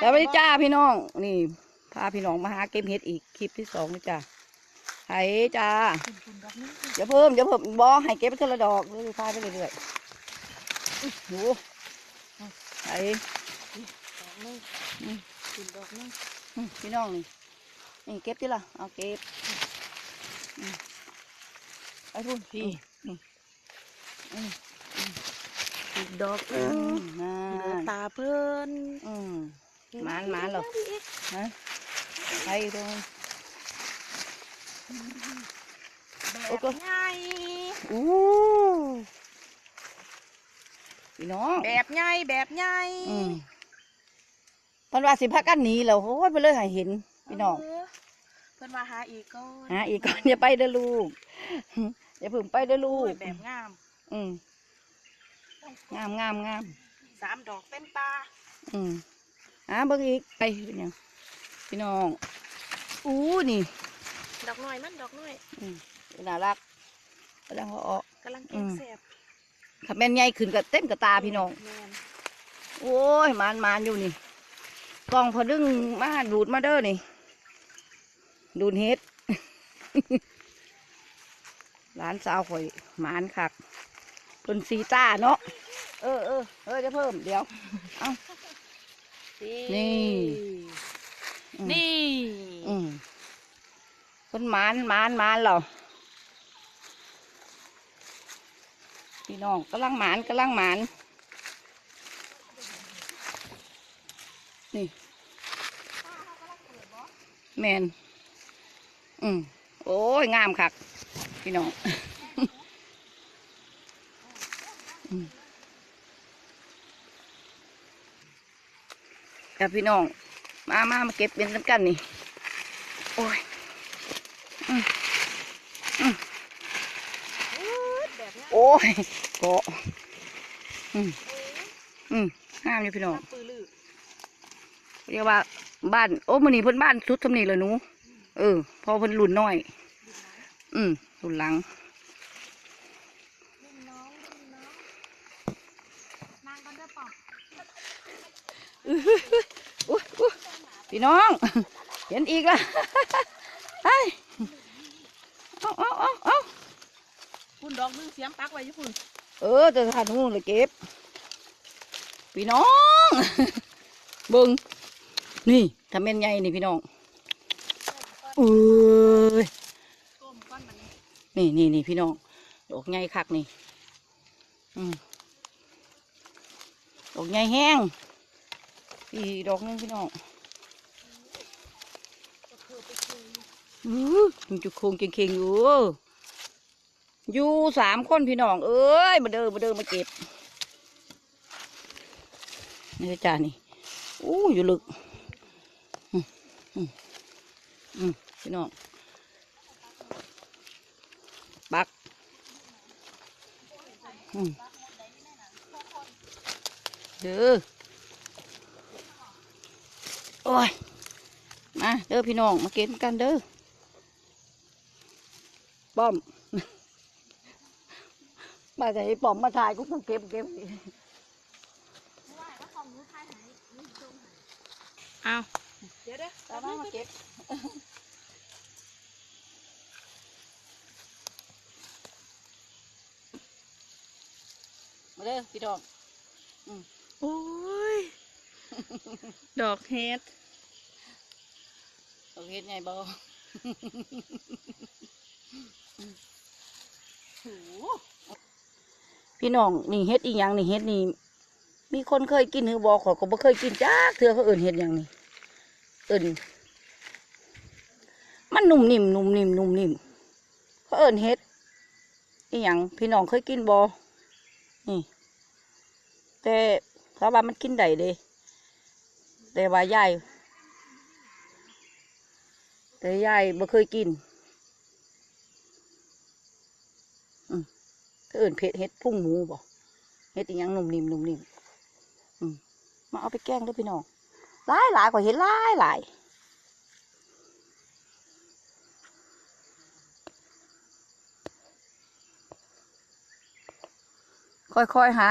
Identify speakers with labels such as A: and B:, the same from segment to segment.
A: สวัสดีจ้าพี่น้อง นี่พาพี่น้องมาหาเก็บเห็ดอีกคลิปที่สองนี่จ้าไห้จ้าอย่าเพิ่มอย่าเพิ่มบอให้เก็บไปเท่าละดอกเรื่อยๆพาไปเรื่อยๆอื้อดูไห้
B: ดอกนึง
A: อืม
B: กินดอกนึง
A: อื้อพี่น้องนี่นี่เก็บที่ละเอาเก็บอืมไปพูดพี่นี่อืม
B: กินดอก
A: อื
B: นึง
A: มนั่
B: เหลือนตาเพิ่น
A: อืมห มานหมานเหรอฮะไปตรง
B: แบ
A: โอ้
B: บ
A: ก็
B: ใหญ่
A: อู้พี่น้อง
B: แบบใหญ่แบบใหญ่
A: อืมเพันว่าสิพักกันหนีแล้วโอ้ยไปเลยให้เห็นพี่น้อง
B: เเพิ่นว่าหาอีกก่อน
A: หาอีกก่อนอย่าไปเด้อลูกอย่าเพึ่งไปเด้อลู
B: โอ้
A: ก
B: ยแบบงาม
A: อืมงามงามงาม
B: สามดอกเต็มตา
A: อืม หาเบิ่งอีกไปเป็นหยังพี่น้องอู้นี่
B: ดอกน้อยมันดอกน้อย
A: อืมน่ารักกำลังเขาออก
B: กำลัง
A: อื
B: เก็บ
A: ม
B: แซ่บ
A: ขับแม่นใหญ่ขึ้นกับเต็มกับตาพี่น้อง
B: แม่น
A: โอ้ยมานมานอยู่นี่กล่องพอดึงมาดูดมาเด้อนี่ ดูดเฮ็ด ร้านสาวข่อยหมานคักเพิ่นซีต้าเนาะเออเออเออจะเพิ่มเดี๋ยวนี่อืม
B: นี่
A: อืมเพิ่นหมานหมานหมานเหรอพี่น้องกำลังหมานกำลังหมาน นี่ แมนอืมโอ้ย งามคัก พี่น้องอืม กับพี่น้อง มามามาเก็บเป็นสำกันนี่ โอ้ย
B: แบบงาม
A: โอ้ยเกาะอืมอืมงามอยู่พี่น้อง
B: น้ำปือลือ
A: เรียกว่าบ้าน โอ้มันนี่เพิ่นบ้านสุดทำนี่เลยหนู เออ พอเพิ่นรุ่นน้อย อืมรุ่นหลัง
B: รุ่นน้องรุ่นน้องนางกันเด้อป่อ
A: อุ๊ยอุ๊ย พี่น้อง เห็นอีกละเฮ้ยเอาเอาเอาเอา
B: คุณดอกนึงเสียมปักไว้อยู่คุณ
A: เออจะทานนู่นเลยเก็บ พี่น้องเบิงนี่ทำเป็นไงนี่พี่น้องเอ้ย
B: ก้มก้อนมันนี่
A: นี่นี่นี่พี่น้องดอกไงคักนี่ อืมดอกไงแห้ง อีดอกหนึงพี่น้องอื้อมันจุกโคงเก่งๆอยู่อยู่สามคนพี่น้อง เอ้ย มาเดินมาเดินมาเก็บนี่จ้านี่อู้อยู่ลึกอืมพี่น้องบักอืมเด้อ โอ้ย มาเด้อพี่น้องมาเก็บกันเด้อป้อม มาแต่ไอ้ป้อมมาถ่ายกูต้องเก็บเก็บ
B: เอาเดี๋ยวเด้อ
A: ตามมามาเก็บมาเด้อพี่น้อง
B: โอ้ย ดอกเฮ็ด
A: เราเฮ็ดไงบ่พี่น้องนี่เฮ็ดอีหยังนี่เฮ็ดนี่มีคนเคยกินหรือบ่ขอยก็บ่เคยกินจ้าเถื่อเขาเอิ่นเฮ็ดหยังนี่เอิ่นมันนุ่มนิ่มนุ่มนิ่มนุ่มนิ่มเขาเอิ่นเฮ็ดอีหยังพี่น้องเคยกินบ่นี่แต่เขาว่ามันกินได้เด้ แต่ว่ายายแต่ยายบ่เคยกินอืมก็เอื่นเผ็ดเฮ็ดพุ่งหมูบ่เฮ็ดอีหยังนุ่มนิ่มนุ่มนิ่มอืมมาเอาไปแกล้งด้วยพี่น้องหลายหลายกว่าเห็นหลายหลายค่อยๆหา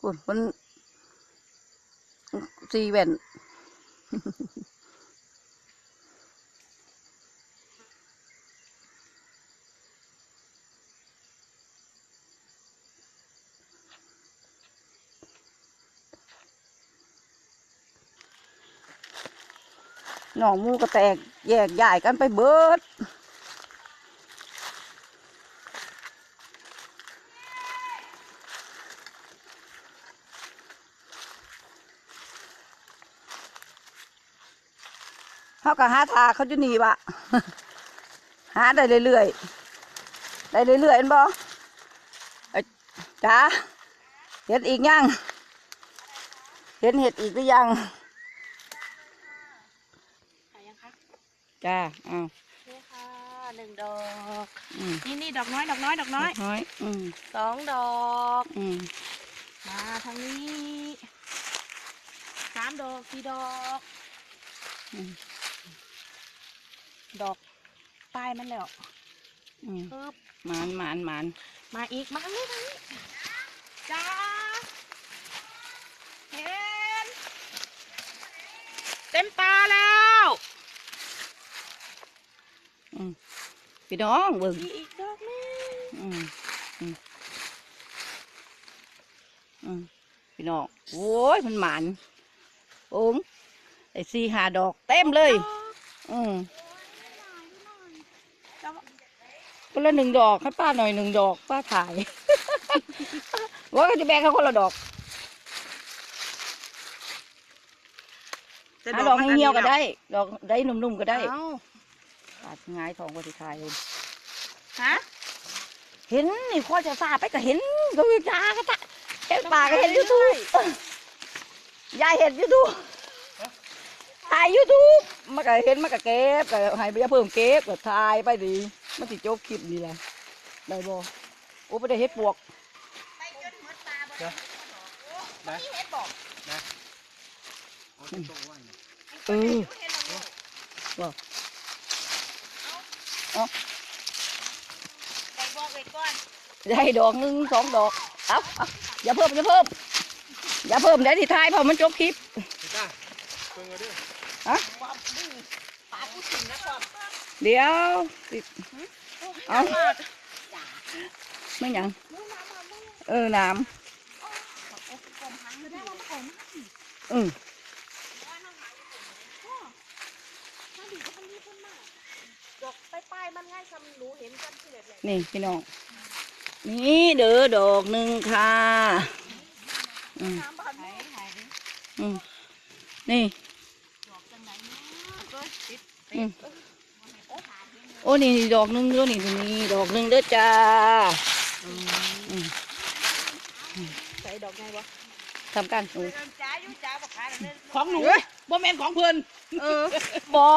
A: คุณมัน ซีแว่น หนองมูก็แตกแยกย้ายกันไปเบิด เขาก็หาทาเขาจะหนีบะหาได้เรื่อยๆได้เรื่อยๆเห็นบ่เอ้ยจ้าเห็ดอีกยังเห็นเห็ดอีกหรือยัง
B: ใส่ยังคะ
A: จ้าอ้าว
B: นี่ค่ะหนึ่งดอก
A: อืม
B: นี่นี่ดอกน้อยดอกน้อยดอกน้อย
A: น้อยอืม
B: สองดอก
A: อืม
B: มาทางนี้สามดอกสี่ดอก
A: อืม
B: ดอกปลายมันแล้ว
A: อืม
B: ปึ๊บ
A: หมานหมานหมาน
B: มาอีกมาทางนี้ทางนี้จ้าเห็นเต็มตาแล้ว
A: อืมพี่น้องเบิ่ง
B: มีอีกดอกนึง
A: อืมอืมอืมพี่น้องโอ้ยมันหมานโอ้งไอ้สี่หาดอกเต็มเลย
B: ดอก
A: อืม
B: ดอก
A: คนละหนึ่งดอกให้ป้าหน่อยหนึ่งดอกป้าถ่าย ว่าก็จะแบ่งเขาคนละดอกหาดอกเหี่ยวๆก็ได้ ดอกได้นุ่มๆก็ได้
B: เอ้า
A: ปาดง่ายทองก็สิทายเลย
B: ฮะ
A: เห็นนี่ข้อจะซาไปก็เห็นก็วิจาก็ตะเห็นป่าก็เห็นยูทูบยายเห็นยูทูบถ่ายยูทูบมันก็เห็นมันก็เก็บก็ให้ไปเพิ่มเก็บก็ถ่ายไปดี มันสิจบคลิปนี่แหละได้บ่โอ้ไปได้เห็ดปวก
C: นะ
B: นี่เห็ดบอก
C: เอาที่โต๊ะไว้เนี่ย
A: เออ
B: เห็ดแล้วลูก
A: เอา
B: ไปบอกเลยก่อน
A: ได้ดอกหนึ่งสองดอกเอาเอาอย่าเพิ่มอย่าเพิ่มอย่าเพิ่มเดี๋ยวที่ท้ายเพราะมันจบคลิป
C: เห็ นจ้าเพิ่งเอาดิ
B: ความดื้อปาพูดถึงนะความ
A: เดี๋ยวสิเอา
B: เอา
A: ไม่หยัง เออน้ำอืม
B: ดอนี่
A: พี่น้อง นี่เด้อดอกหนึ่งค่ะ อืม
B: น้
A: โอ้นี่ดอกหนึ่งเด้อนี่นี่ดอกหนึ่งเด้อจ้า
B: ใส่ดอกไงวะ
A: ทำกันอืม
B: จ้าอยู่จ้าบอกขายเลย
C: ของหนูบ่แม่นของเพิ่น
A: เออบอ